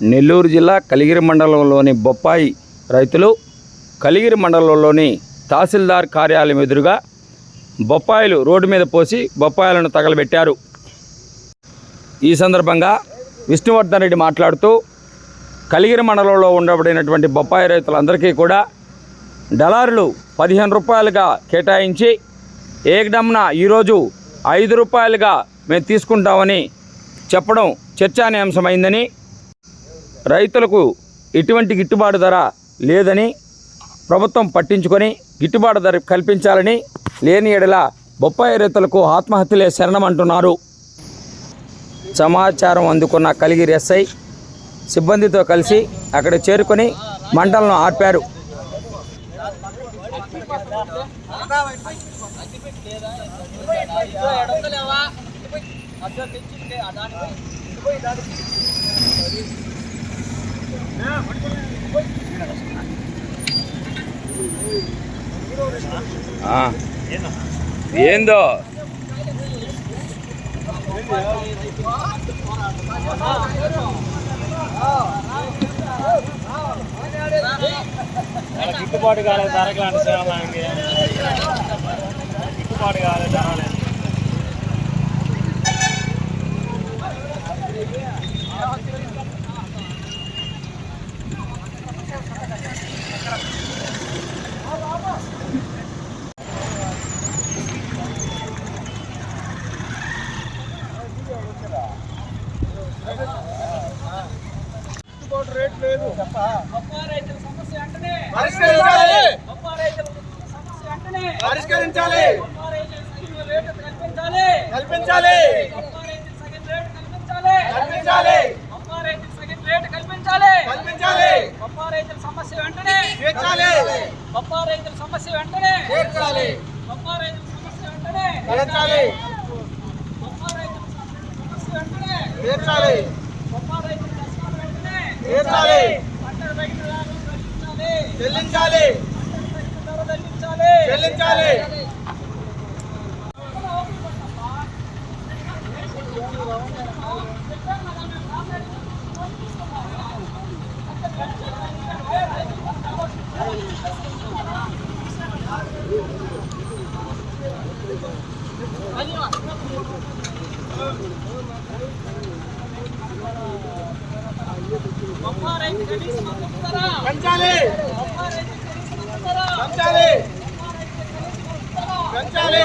నెల్లూరు జిల్లా కలిగిరి మండలంలోని బొప్పాయి రైతులు కలిగిరి మండలంలోని తహసీల్దార్ కార్యాలయం ఎదురుగా బొప్పాయిలు రోడ్డు మీద పోసి బొప్పాయిలను తగలబెట్టారు. ఈ సందర్భంగా విష్ణువర్ధన్ రెడ్డి మాట్లాడుతూ కలిగిరి మండలంలో ఉండబడినటువంటి బొప్పాయి రైతులందరికీ కూడా డలార్లు పదిహేను రూపాయలుగా కేటాయించి ఏకడమ్న ఈరోజు ఐదు రూపాయలుగా మేము తీసుకుంటామని చెప్పడం చర్చానీయాంశమైందని రైతులకు ఎటువంటి గిట్టుబాటు ధర లేదని ప్రభుత్వం పట్టించుకొని గిట్టుబాటు ధర కల్పించాలని లేని ఎడల బొప్పాయి రైతులకు ఆత్మహత్యలే శరణమంటున్నారు సమాచారం అందుకున్న కలిగిరి ఎస్ఐ సిబ్బందితో కలిసి అక్కడ చేరుకొని మంటలను ఆర్పారు ఆ. ఏందో? గిట్టుబాటు కాలేదు ధరకు లాంటి సేవలకి గిట్టుబాటు కాలేదు ధరలు. పరిష్కరించాలి కల్పించాలి కల్పించాలి కల్పించాలి సమస్య వెంటనే తీర్చాలి బొప్పా రైతుల సమస్య వెంటనే తీర్చాలి బొప్పా రైతుల సమస్య వెంటనే తీర్చాలి బొప్పా రైతుల సమస్య వెంటనే తీర్చాలి బొప్పా రైతుల కష్టాలు వెంటనే తీర్చాలి చెల్లించాలి. చెల్లించాలి. పంచాలి బొప్పా రైతు కనీస మద్దతు ధర పెంచాలి. పెంచాలి.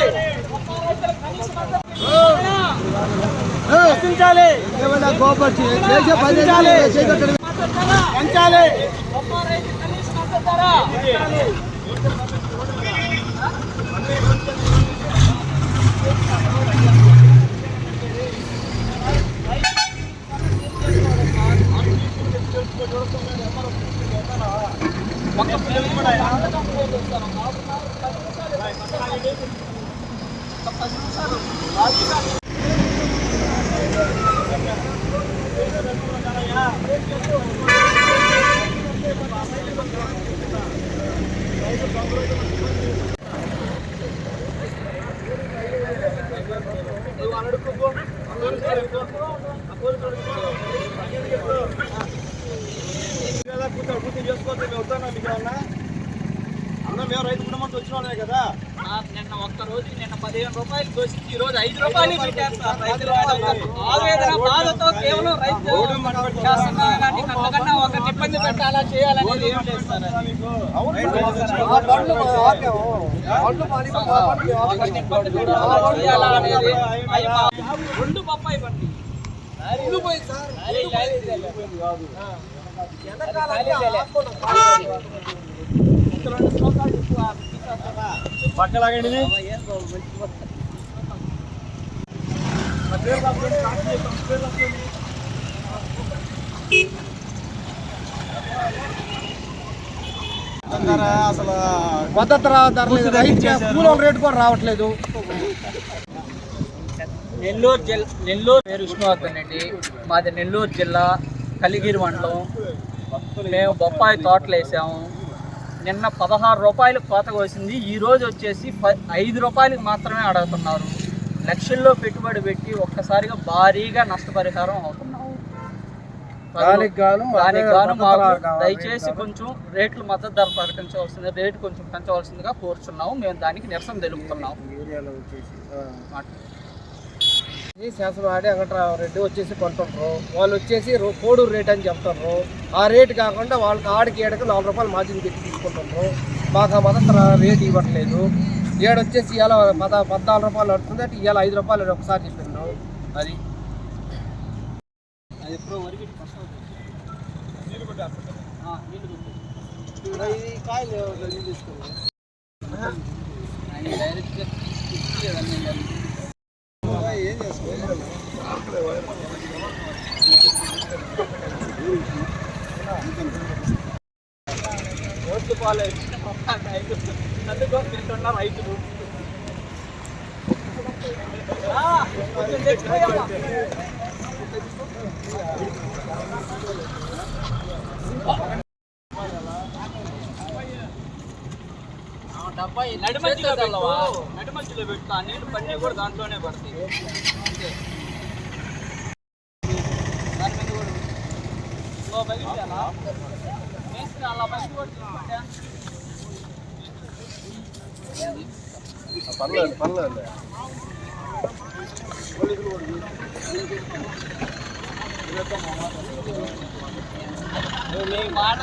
రక్షించాలి ఏమైనా గోపర్చి చేసే పని ధర పెంచాలి. బొప్పా రైతు చేసుకోవచ్చు మేము వద్దాం మీకు ఏమన్నా కుటుంబంతో వచ్చిన వాళ్ళే కదా? నిన్న ఒక్క రోజు నిన్న పదిహేను రూపాయలు దోసి ఈ రోజు ఐదు రూపాయలు పెట్టేస్తారు రైతులు ఆవేదన బాధతో కేవలం రైతు చేస్తున్నా కానీ అంతకన్నా ఒక ఇబ్బంది పెట్టాలా చేయాలనేది ఏం రెండు బొప్పాయి పండి పక్కలాగండి. అసలు మద్దతు రా- రైతు కూలం రేటు కూడా రావట్లేదు నెల్లూరు జిల్లా నెల్లూరు పేరు విష్ణువర్ధన్ అండి మాది నెల్లూరు జిల్లా కలిగిరి మండలం. మేము బొప్పాయి తోటలు వేసాము నిన్న పదహారు రూపాయలు కోత కోసింది. ఈ రోజు వచ్చేసి ప ఐదు రూపాయలకు మాత్రమే అడుగుతున్నారు లక్షల్లో పెట్టుబడి పెట్టి ఒక్కసారిగా భారీగా నష్టపరిహారం అవుతున్నాము దానికి గాను. దయచేసి కొంచెం రేట్లు మద్దతు ధర ప్రకటించవలసింది రేటు కొంచెం పెంచవలసిందిగా కోరుచున్నాము. మేము దానికి నిరసన తెలుపుతున్నాం ఏరియాలో వచ్చేసి ఆ. మాట. ఈ శాసనవాడి వెంకటరామరెడ్డి వచ్చేసి కొంటారు వాళ్ళు వచ్చేసి కోడూరు రేట్ అని చెప్తారు ఆ రేట్ కాకుండా వాళ్ళకి ఆడికి ఏడకి నాలుగు రూపాయలు మార్జిన్ పెట్టి తీసుకుంటారు మాకు ఆ రేట్ ఇవ్వట్లేదు. ఏడు వచ్చేసి ఇవాళ పద పద్నాలుగు రూపాయలు పడుతుంది అంటే ఇవాళ ఐదు రూపాయలు ఒకసారి చెప్పిండు అది. ఎప్పుడో వరకు. ఇది కాయలు డైరెక్ట్గా ఓట్లు పాలేదు అందుకో తింటున్న రైతులు ఆ, డబ్బా నడిమధ్యలో పెట్టు నడిమధ్యలో పెట్టు. ఆ నీళ్ళు పన్నీ కూడా దాంట్లోనే పడతాయి. పర్లేదు పర్లేదు. మీ మాట